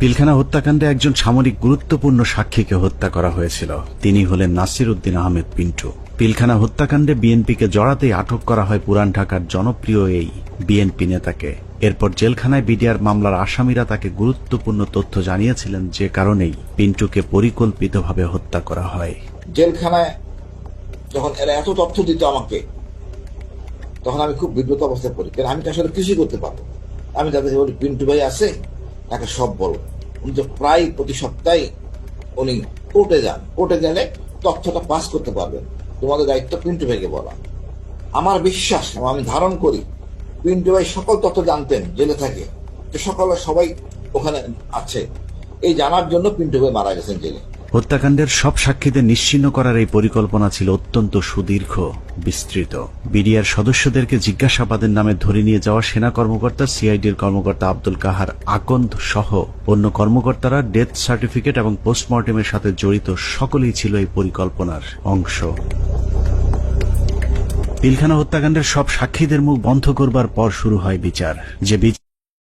পিলখানা হত্যাকাণ্ডে একজন সামরিক গুরুত্বপূর্ণ সাক্ষীকে হত্যা করা হয়েছিল। তিনি হলেন নাসির উদ্দিন আহমেদ পিন্টু। পিলখানা হত্যাকাণ্ডে বিএনপিকে জড়াতেই আটক করা হয় পুরান ঢাকার জনপ্রিয় এই বিএনপি নেতাকে। এরপর জেলখানায় বিডিআর মামলার আসামিরা তাকে গুরুত্বপূর্ণ তথ্য জানিয়েছিলেন যে কারণেই পিন্টুকে পরিকল্পিতভাবে হত্যা করা হয়। জেলখানায় যখন এরা এত তথ্য দিত আমাকে, তখন আমি খুব বিব্রত অবস্থায় পড়ি। কারণ আমি তো আসলে কিছুই করতে পারব? আমি তাদের বলি, পিন্টু ভাই আছে তাকে সব বল। উনি তো প্রায় প্রতি সপ্তাহে উনি কোর্টে যান। কোর্টে গেলে তথ্যটা পাস করতে পারবেন। তোমাদের দায়িত্ব পিন্টু ভাইকে বলা। আমার বিশ্বাস আমি ধারণ করি, পিন্টু ভাই সকল তথ্য জানতেন, জেলে থাকে। সকলে সবাই ওখানে আছে। এই জানার জন্য পিন্টু ভাই মারা গেছেন জেলে। হত্যাকাণ্ডের সব সাক্ষীদের নিশ্চিহ্ন করার এই পরিকল্পনা ছিল অত্যন্ত সুদীর্ঘ, বিস্তৃত। বিডিআর সদস্যদেরকে জিজ্ঞাসাবাদের নামে ধরে নিয়ে যাওয়া সেনা কর্মকর্তা, সিআইডির কর্মকর্তা আব্দুল কাহার আকন্দ সহ অন্য কর্মকর্তারা ডেথ সার্টিফিকেট এবং পোস্টমর্টেমের সাথে জড়িত সকলেই ছিল এই পরিকল্পনার অংশ। পিলখানা হত্যাকাণ্ডের সব সাক্ষীদের মুখ বন্ধ করবার পর শুরু হয় বিচার। যে বিচার